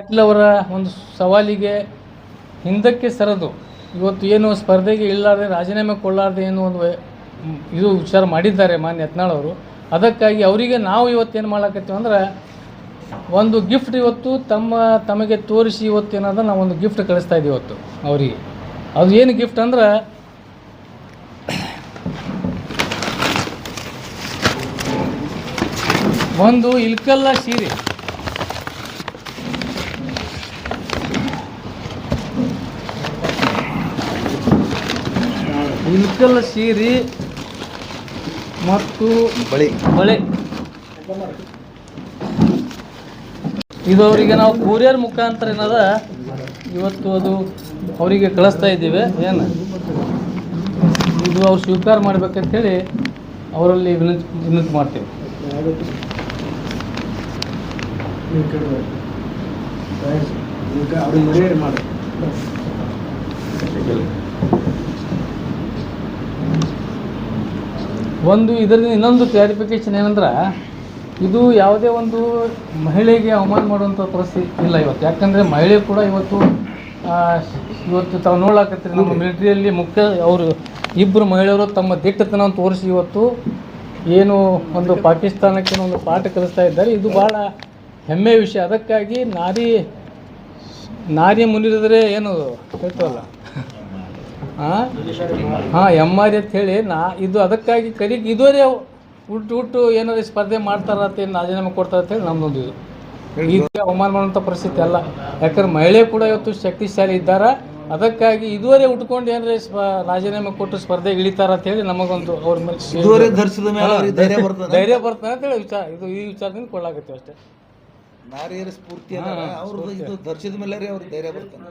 ಪಾಟೀಲ್ ಅವರ ಒಂದು ಸವಾಲಿಗೆ ಹಿಂದಕ್ಕೆ ಸರದು. ಇವತ್ತು ಏನು ಸ್ಪರ್ಧೆಗೆ ಇಲ್ಲಾರ್ದೆ, ರಾಜೀನಾಮೆ ಕೊಡಲಾರ್ದೆ ಏನು ಒಂದು ಇದು ವಿಚಾರ ಮಾಡಿದ್ದಾರೆ ಮಾನ್ಯ ಯತ್ನಾಳ್ ಅವರು. ಅದಕ್ಕಾಗಿ ಅವರಿಗೆ ನಾವು ಇವತ್ತೇನು ಮಾಡಾಕತ್ತೀವಿ ಅಂದ್ರೆ, ಒಂದು ಗಿಫ್ಟ್ ಇವತ್ತು ತಮ್ಮ ತಮಗೆ ತೋರಿಸಿ ಇವತ್ತು ಏನದ ನಾವು ಒಂದು ಗಿಫ್ಟ್ ಕಳಿಸ್ತಾ ಇದ್ದೀವಿ ಇವತ್ತು ಅವರಿಗೆ. ಅದು ಏನು ಗಿಫ್ಟ್ ಅಂದ್ರೆ, ಒಂದು ಇಲ್ಕಲ್ಲ ಸೀರೆ. ಇಲ್ಕಲ್ಲ ಸೀರೆ ಮತ್ತು ಬಳೆ. ಬಳೆ. ಇದು ಅವರಿಗೆ ನಾವು ಕೊರಿಯರ್ ಮುಖಾಂತರ ಏನದ? ಇವತ್ತು ಅದು ಅವರಿಗೆ ಕಳಿಸ್ತಾ ಇದ್ದೀವಿ. ಏನು? ಇದು ಅವ್ರು ಸ್ವೀಕಾರ ಮಾಡ್ಬೇಕಂತೇಳಿ ಅವರಲ್ಲಿ ವಿನಂತಿ ವಿನಂತಿ ಮಾಡ್ತೀವಿ. ಅವ್ರಿಗೆ ಮಾಡಿ ಒಂದು ಇದರಿಂದ ಇನ್ನೊಂದು ಕ್ಲಾರಿಫಿಕೇಶನ್ ಏನಂದ್ರೆ ಇದು ಯಾವುದೇ ಒಂದು ಮಹಿಳೆಗೆ ಅವಮಾನ ಮಾಡುವಂಥ ಪರಿಸ್ಥಿತಿ ಇಲ್ಲ ಇವತ್ತು. ಯಾಕಂದರೆ ಮಹಿಳೆ ಕೂಡ ಇವತ್ತು ಇವತ್ತು ತಾವು ನೋಡ್ಲಾಕತ್ತೀರಿ ನಮ್ಮ ಮಿಲಿಟ್ರಿಯಲ್ಲಿ ಮುಖ್ಯ ಅವರು ಇಬ್ಬರು ಮಹಿಳೆಯರು ತಮ್ಮ ದಿಟ್ಟತನವನ್ನು ತೋರಿಸಿ ಇವತ್ತು ಏನು ಒಂದು ಪಾಕಿಸ್ತಾನಕ್ಕೆ ಒಂದು ಪಾಠ ಕಲಿಸ್ತಾ ಇದ್ದಾರೆ. ಇದು ಭಾಳ ಹೆಮ್ಮೆಯ ವಿಷಯ. ಅದಕ್ಕಾಗಿ ನಾರಿ ನಾರಿ ಮುನಿರಿದ್ರೆ ಏನು ಹೇಳ್ತಾವಲ್ಲ? ಹಾಂ ಹಾಂ ಎಂ ಆರ್ ಅಂತ ಹೇಳಿ ನಾ ಇದು ಅದಕ್ಕಾಗಿ ಕರಿಗೆ ಇದುವರೆ ಹುಟ್ಟು ಹುಟ್ಟು ಏನಾದ್ರು ಸ್ಪರ್ಧೆ ಮಾಡ್ತಾರ ಅಂತ ಏನು ರಾಜೀನಾಮೆ ಕೊಡ್ತಾರೆ ಅಂತ ಹೇಳಿ ನಮ್ದೊಂದು ಇದು. ಈ ರೀತಿ ಅವಮಾನ ಮಾಡುವಂಥ ಪರಿಸ್ಥಿತಿ ಅಲ್ಲ. ಯಾಕಂದ್ರೆ ಮಹಿಳೆ ಕೂಡ ಇವತ್ತು ಶಕ್ತಿಶಾಲಿ ಇದ್ದಾರ? ಅದಕ್ಕಾಗಿ ಇದುವರೆ ಉಟ್ಕೊಂಡು ಏನಾರ ರಾಜೀನಾಮೆ ಕೊಟ್ಟು ಸ್ಪರ್ಧೆ ಇಳಿತಾರ ಅಂತ ಹೇಳಿ ನಮಗೊಂದು ಅವ್ರ ಮೇಲೆ ಧೈರ್ಯ ಬರ್ತದೆ ಬರ್ತಾನೆ ಅಂತ ಹೇಳಿ ವಿಚಾರ. ಇದು ಈ ವಿಚಾರದಿಂದ ಕೊಡ್ಲಾಕತ್ತೀವಿ ಅಷ್ಟೇ. ನಾರಿಯರ ಸ್ಫೂರ್ತಿ ಅವ್ರದ್ದು ಇದು ಧರಿಸಿದ ಮೇಲೆ ರೀ ಅವ್ರ ಧೈರ್ಯ ಬರ್ತಾರೆ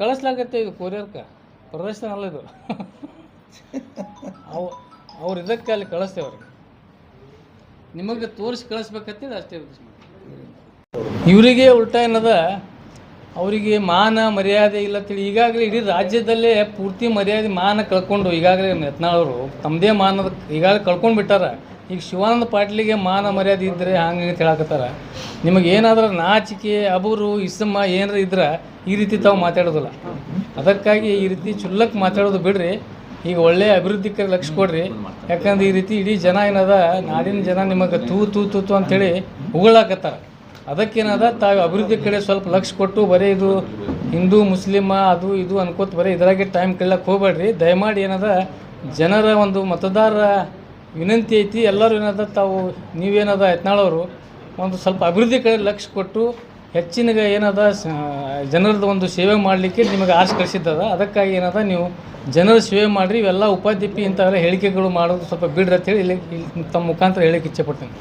ಕಳಿಸ್ಲಾಗತ್ತೆ ಇದು ಕೊರಿಯರ್ಕ. ಪ್ರದರ್ಶನ ಅಲ್ಲ ಇದು. ಅವು ಅವ್ರು ಇದಕ್ಕೆ ಅಲ್ಲಿ ಕಳಿಸ್ತೇವೆ ಅವ್ರಿಗೆ. ನಿಮಗೆ ತೋರಿಸಿ ಕಳಿಸ್ಬೇಕಂತೇಳಿ ಅಷ್ಟೇ ಇವರಿಗೆ ಉಲ್ಟಾ ಏನದ? ಅವರಿಗೆ ಮಾನ ಮರ್ಯಾದೆ ಇಲ್ಲ ತಿಳಿ ಈಗಾಗಲೇ ಇಡೀ ರಾಜ್ಯದಲ್ಲೇ ಪೂರ್ತಿ ಮರ್ಯಾದೆ ಮಾನ ಕಳ್ಕೊಂಡು ಈಗಾಗಲೇ ಯತ್ನಾಳವರು ತಮ್ಮದೇ ಮಾನದ ಈಗಾಗಲೇ ಕಳ್ಕೊಂಡು ಬಿಟ್ಟಾರ ಈಗ ಶಿವಾನಂದ ಪಾಟೀಲಿಗೆ ಮಾನ ಮರ್ಯಾದೆ ಇದ್ದರೆ ಹಂಗೆ ಹೇಳಕತ್ತಾರ. ನಿಮಗೆ ಏನಾದರೂ ನಾಚಿಕೆ, ಅಬೂರು ಇಸಮ್ಮ ಏನಾರ ಇದ್ರೆ ಈ ರೀತಿ ತಾವು ಮಾತಾಡೋದಿಲ್ಲ. ಅದಕ್ಕಾಗಿ ಈ ರೀತಿ ಚುಲ್ಲಕ್ಕೆ ಮಾತಾಡೋದು ಬಿಡ್ರಿ. ಈಗ ಒಳ್ಳೆಯ ಅಭಿವೃದ್ಧಿ ಲಕ್ಷ ಕೊಡ್ರಿ. ಯಾಕಂದ್ರೆ ಈ ರೀತಿ ಇಡೀ ಜನ ಏನದ, ನಾಡಿನ ಜನ ನಿಮಗೆ ತೂ ತೂ ತೂ ತೂ ಅಂತೇಳಿ ಉಗುಳಾಕತ್ತಾರ. ಅದಕ್ಕೇನದ, ತಾವು ಅಭಿವೃದ್ಧಿ ಕಡೆ ಸ್ವಲ್ಪ ಲಕ್ಷ ಕೊಟ್ಟು ಬರೀ ಇದು ಹಿಂದೂ, ಮುಸ್ಲಿಮ, ಅದು ಇದು ಅನ್ಕೋತ ಬರೀ ಇದರಾಗೆ ಟೈಮ್ ಕೇಳಕ್ಕೆ ಹೋಗ್ಬೇಡ್ರಿ. ದಯಮಾಡಿ ಏನದ ಜನರ ಒಂದು ಮತದಾರರ ವಿನಂತಿ ಐತಿ, ಎಲ್ಲರೂ ಏನದ, ತಾವು ನೀವೇನದ ಯತ್ನಾಳವರು, ಒಂದು ಸ್ವಲ್ಪ ಅಭಿವೃದ್ಧಿ ಕಡೆ ಲಕ್ಷ್ಯ ಕೊಟ್ಟು ಹೆಚ್ಚಿನ ಏನದ ಜನರದ ಜನರದ್ದು ಒಂದು ಸೇವೆ ಮಾಡಲಿಕ್ಕೆ ನಿಮಗೆ ಆಸೆ ಕಳಿಸಿದ್ದದ. ಅದಕ್ಕಾಗಿ ಏನದ, ನೀವು ಜನರ ಸೇವೆ ಮಾಡಿರಿ, ಇವೆಲ್ಲ ಉಪಾಧ್ಯಪಿ ಇಂಥವೆಲ್ಲ ಹೇಳಿಕೆಗಳು ಮಾಡೋದು ಸ್ವಲ್ಪ ಬಿಡ್ರಿ ಅಂತೇಳಿ ಇಲ್ಲಿ ತಮ್ಮ ಮುಖಾಂತರ ಹೇಳಕ್ಕೆ ಇಚ್ಛೆ ಪಡ್ತೀನಿ.